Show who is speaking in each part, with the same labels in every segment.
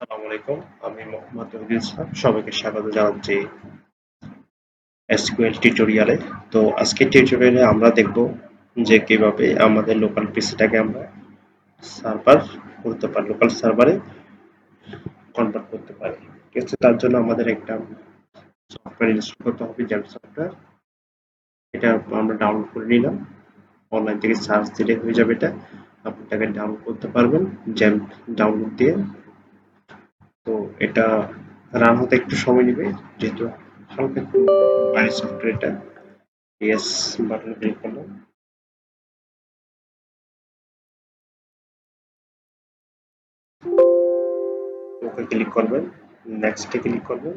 Speaker 1: আসসালামু আলাইকুম, আমি মোহাম্মদ রবিউল ইসলাম। সবাইকে স্বাগত জানাচ্ছি এসকিউএল টিউটোরিয়ালে। তো আজকে টিউটোরিয়ালে আমরা দেখব যে কীভাবে আমাদের লোকাল পিসিটাকে আমরা সার্ভার করতে পারি, লোকাল সার্ভারে কনভার্ট করতে পারি। ঠিক আছে, তার জন্য আমাদের একটা সফটওয়্যার ইনস্টল করতে হবে জ্যাম সফটওয়্যার। এটা আমরা ডাউনলোড করে নিলাম। অনলাইন থেকে সার্চ দিলে হয়ে যাবে এটা। আপনি এটাকে ডাউনলোড করতে পারবেন, জ্যাম ডাউনলোড দিয়ে। তো এটা রান হতে একটু সময় নেবে, যেহেতু হালকা একটু বাইরের সফটওয়্যার এটা ইয়েস বাটন ক্লিক করলাম। ওকে ক্লিক করবেন নেক্সটে ক্লিক করবেন।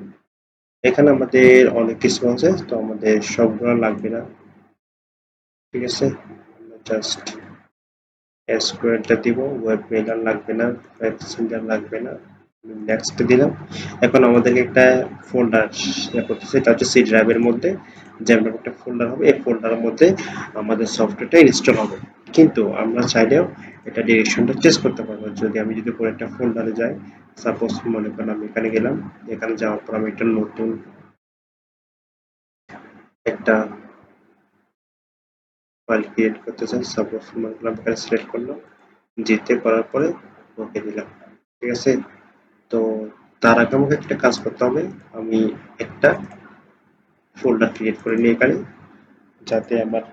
Speaker 1: এখানে আমাদের অনেক কিছু আছে, তো আমাদের সবগুলো লাগবে না। ঠিক আছে জাস্ট এসকিউএলটা দিব ওয়েব মেলার লাগবে না ওয়েব সেন্টার লাগবে না। নেক্সট দিলাম। এখন আমাদেরকে একটা ফোল্ডার শেয়ার করতেছে এটা হচ্ছে সি ড্রাইভের মধ্যে। যেমন একটা ফোল্ডার হবে, এই ফোল্ডারের মধ্যে আমাদের সফটওয়্যারটা ইনস্টল হবে। কিন্তু আমরা চাইলেও এটা ডিরেকশনটা চেঞ্জ করতে পারব। যদি আমি যদি কোনো একটা ফোল্ডারে যাই সাপোজ মনে করেন আমি এখানে গেলাম, এখানে যাওয়ার পর আমি একটা নতুন একটা ফাইল ক্রিয়েট করতে চাই। সাপোজ মনে করলাম এখানে সিলেক্ট করলাম, জিতে করার পরে ওকে দিলাম। ঠিক আছে? তো তার আগে আমাকে একটা কাজ করতে হবে। আমি একটা ফোল্ডার ক্রিয়েট করে নিই এখানে, যাতে আমার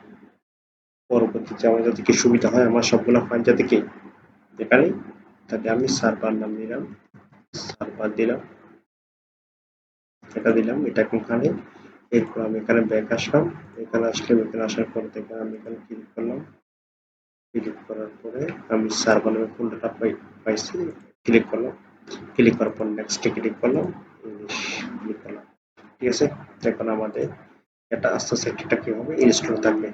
Speaker 1: পরবর্তীতে আমার যাতে কি সুবিধা হয়, আমার সবগুলো ফাইল যাতে কি এখানে তাতে আমি সার্ভার নাম দিলাম সার্ভার দিলাম, এটা দিলাম, এটা এখানে, এরপর আমি এখানে ব্যাক আসলাম, এখানে আসলে এখানে আসার পর থেকে আমি এখানে ক্লিক করলাম ক্লিক করার পরে আমি সার্ভার নামে ফোল্ডারটা পাইছি ক্লিক করলাম। ক্লিক করার পর নেক্সটে ক্লিক করলাম ক্লিক করলাম। ঠিক আছে? এখন আমাদের এটা আস্তে আস্তে একটা কি হবে? ইনস্টল থাকবে।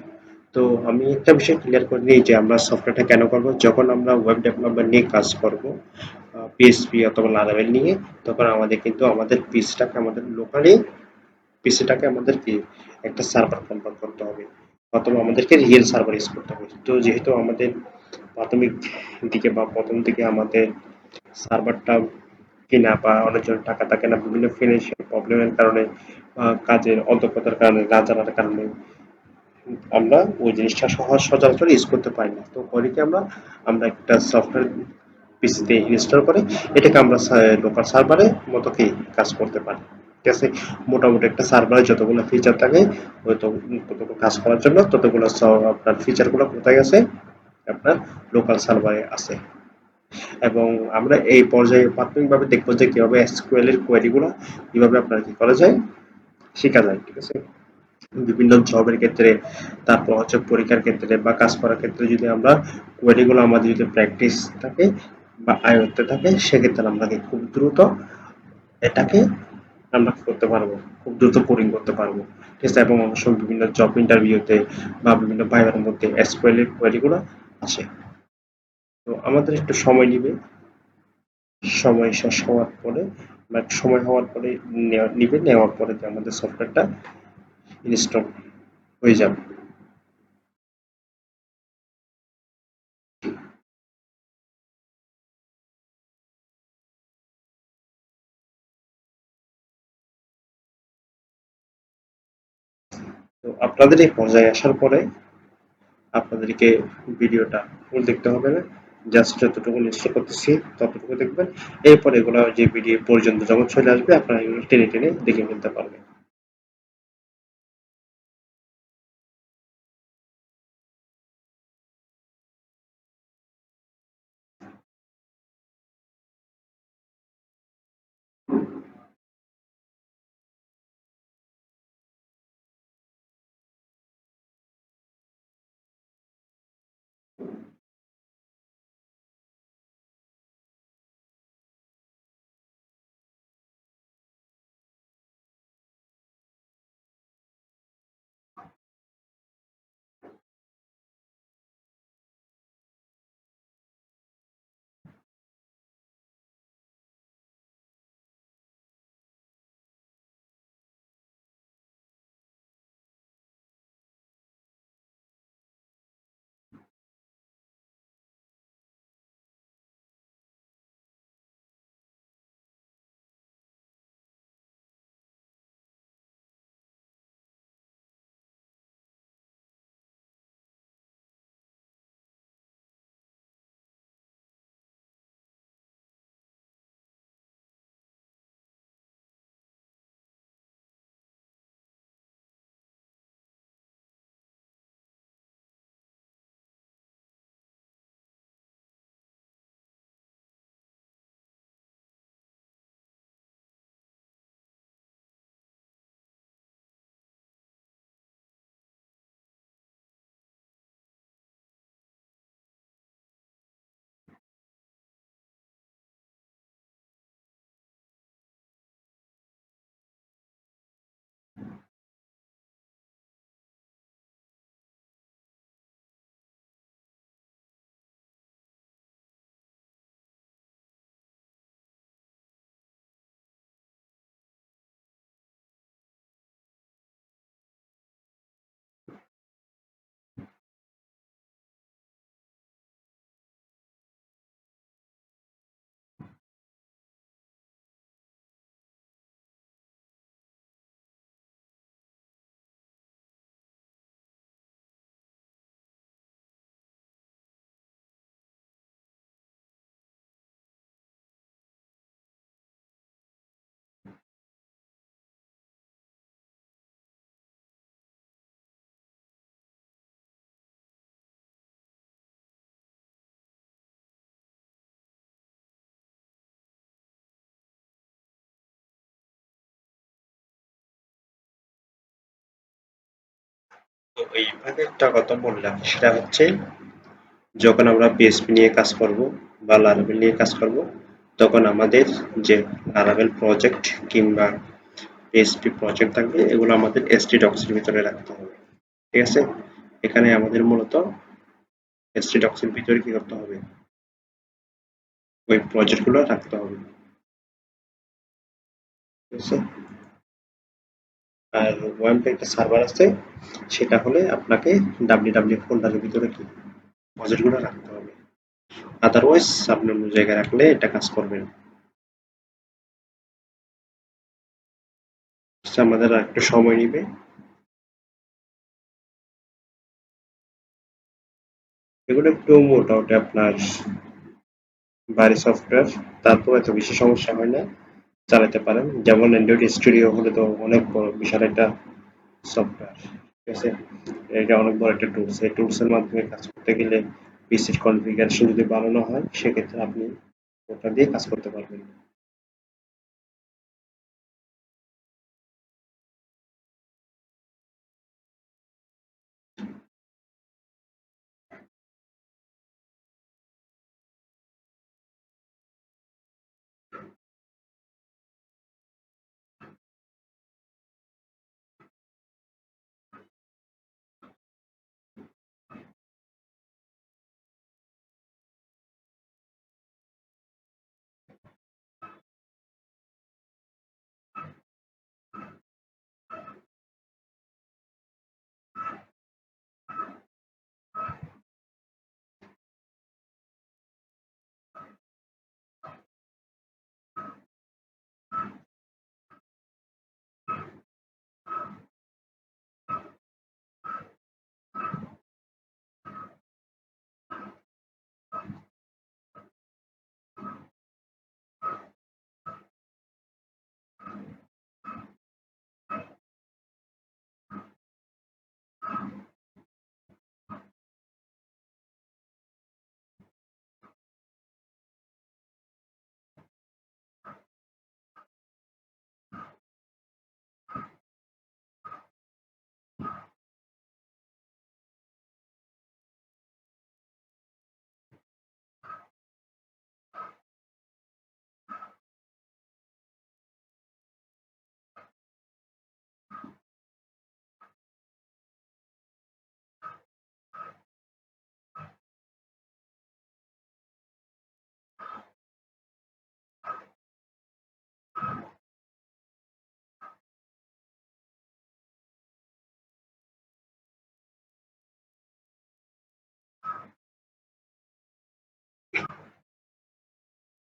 Speaker 1: তো আমি একটা বিষয় ক্লিয়ার করে নিই যে আমরা সফটওয়্যারটা কেন করব? যখন আমরা ওয়েব ডেভেলপমেন্ট নিয়ে কাজ করব পিএসপি অথবা লারাভেল নিয়ে, তখন আমাদের কিন্তু আমাদের পিসটাকে আমাদের লোকালি পিসিটাকে আমাদের কি? একটা সার্ভার কনভার্ট করতে হবে। অথবা আমাদেরকে রিয়েল সার্ভার ইউজ করতে হবে। তো যেহেতু আমাদের প্রাথমিক দিকে বা প্রথম দিকে আমাদের সার্ভারটা কিনা বা অনেকজন টাকা থাকে না, বিভিন্ন ফিনান্সিয়াল প্রবলেমের কারণে কাজের অদক্ষতার কারণে, না জানার কারণে আমরা ওই জিনিসটা সহজ সচরাচর ইউজ করতে পারি না। তো করি কি আমরা? আমরা একটা সফটওয়্যার পিসিতে ইনস্টল করে, এটাকে আমরা লোকাল সার্ভারে মতো কি কাজ করতে পারি। ঠিক আছে? মোটামুটি একটা সার্ভারে যতগুলো ফিচার থাকে ওই তো ততগুলো কাজ করার জন্য ততগুলো আপনার ফিচারগুলো কোথায় আছে? আপনার লোকাল সার্ভারে আছে। এবং আমরা এই পর্যায়ে প্রাথমিকভাবে দেখব যে কীভাবে এসকিউএল এর কোয়েরিগুলো কীভাবে আপনার কি করা যায়, শেখা যায়, ঠিক আছে? বিভিন্ন জবের ক্ষেত্রে, তারপর হচ্ছে পরীক্ষার ক্ষেত্রে বা কাজ করার ক্ষেত্রে যদি আমরা কোয়েরিগুলো আমাদের যদি প্র্যাকটিস থাকে বা আয়ত্তে থাকে, সেক্ষেত্রে আমরা খুব দ্রুত এটাকে আমরা করতে পারব, খুব দ্রুত কোডিং করতে পারব, ঠিক আছে? এবং অবশ্য বিভিন্ন জব ইন্টারভিউতে বা বিভিন্ন ভাইবার মধ্যে এসকিউএল এর কোয়েরিগুলো আসে। তো আমাদের একটু সময় নিবে। সময় শেষ হওয়ার পরে বা সময় হওয়ার পরে নিবে, নেওয়ার পরে আমাদের সফটওয়্যারটা ইনস্টল হয়ে যাবে। তো আপনাদের এই পর্যায়ে আসার পরে আপনাদেরকে ভিডিওটা ফুল দেখতে হবে না। জাস্ট যতটুকু নিশ্চয় করতেছি, ততটুকু দেখবেন। এরপর এগুলো যে ভিডিও পর্যন্ত যখন চলে আসবে, আপনারা এগুলো টেনে টেনে দেখে ফেলতে পারবেন। তো এইভাবে একটা কথা বললাম, সেটা হচ্ছে যখন আমরা পিএসপি নিয়ে কাজ করব বা লারাভেল নিয়ে কাজ করব, তখন আমাদের যে লারাভেল প্রজেক্ট কিংবা পিএসপি প্রজেক্ট থাকবে, এগুলো আমাদের এসটি ডক্সের ভিতরে রাখতে হবে। ঠিক আছে? এখানে আমাদের মূলত এসটি ডক্সের ভিতরে কি করতে হবে? ওই প্রজেক্টগুলো রাখতে হবে। ঠিক আছে? আর ওয়াম্পে একটা সার্ভার আছে, সেটা হলে আপনাকে ডাব্লিউ ডাব্লিউ ফোল্ডারের ভিতরে কি প্রজেক্টগুলো রাখতে হবে। আদারওয়াইজ আপনি অন্য জায়গায় রাখলে এটা কাজ করবে না। আমাদের একটু সময় নিবে। এগুলো একটু মোটামুটি আপনার বাড়ি সফটওয়্যার তারপর এত বেশি সমস্যা হয় না। চালাতে পারেন। যেমন অ্যান্ড্রয়েড স্টুডিও হলে তো অনেক বড়, বিশাল একটা সফটওয়্যার ঠিক আছে? এটা অনেক বড় একটা টুলস এই টুলসের মাধ্যমে কাজ করতে গেলে পিসির কনফিগারেশন যদি বানানো হয়, সেক্ষেত্রে আপনি ওটা দিয়ে কাজ করতে পারবেন।